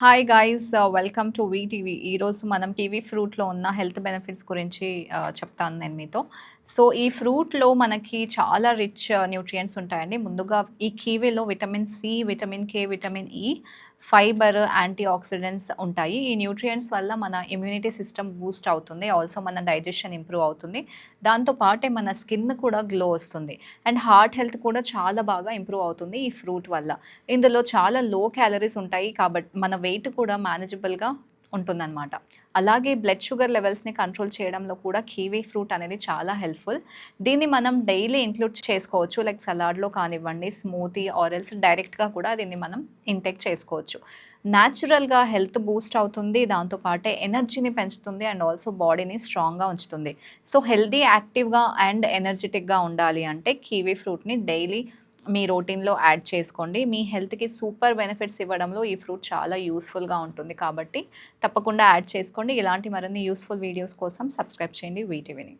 Hi guys welcome to V TV ఈరోజు మనం TV ఫ్రూట్లో ఉన్న హెల్త్ బెనిఫిట్స్ గురించి uh, చెప్తాను నేను మీతో. సో ఈ ఫ్రూట్లో మనకి చాలా రిచ్ న్యూట్రియంట్స్ uh, ఉంటాయండి. ముందుగా ఈ కీవీలో vitamin C vitamin K vitamin E fibre antioxidants ఉంటాయి. ఈ న్యూట్రియంట్స్ వల్ల మన ఇమ్యూనిటీ సిస్టమ్ బూస్ట్ అవుతుంది. ఆల్సో మన డైజెషన్ ఇంప్రూవ్ అవుతుంది. దాంతో పాటే మన స్కిన్ కూడా గ్లో వస్తుంది. అండ్ హార్ట్ హెల్త్ కూడా చాలా బాగా ఇంప్రూవ్ అవుతుంది ఈ ఫ్రూట్ వల్ల. ఇందులో చాలా లో క్యాలరీస్ ఉంటాయి. కాబట్టి మన వెయిట్ కూడా మేనేజబుల్గా ఉంటుందన్నమాట. అలాగే బ్లడ్ షుగర్ లెవెల్స్ని కంట్రోల్ చేయడంలో కూడా కీవీ ఫ్రూట్ అనేది చాలా హెల్ప్ఫుల్ దీన్ని మనం డైలీ ఇంక్లూడ్ చేసుకోవచ్చు. లైక్ సలాడ్లో కానివ్వండి స్మూతీ ఆరెల్స్ డైరెక్ట్గా కూడా దీన్ని మనం ఇంటేక్ చేసుకోవచ్చు. న్యాచురల్గా హెల్త్ బూస్ట్ అవుతుంది దాంతోపాటే ఎనర్జీని పెంచుతుంది అండ్ ఆల్సో బాడీని స్ట్రాంగ్గా ఉంచుతుంది. సో హెల్దీ యాక్టివ్గా అండ్ ఎనర్జెటిక్గా ఉండాలి అంటే కీవీ ఫ్రూట్ని డైలీ మీ రొటీన్లో యాడ్ చేసుకోండి. మీ హెల్త్కి సూపర్ బెనిఫిట్స్ ఇవ్వడంలో ఈ ఫ్రూట్ చాలా యూస్ఫుల్గా ఉంటుంది కాబట్టి తప్పకుండా యాడ్ చేసుకోండి. ఇలాంటి మరిన్ని యూస్ఫుల్ వీడియోస్ కోసం సబ్స్క్రైబ్ చేయండి. వీటీవీని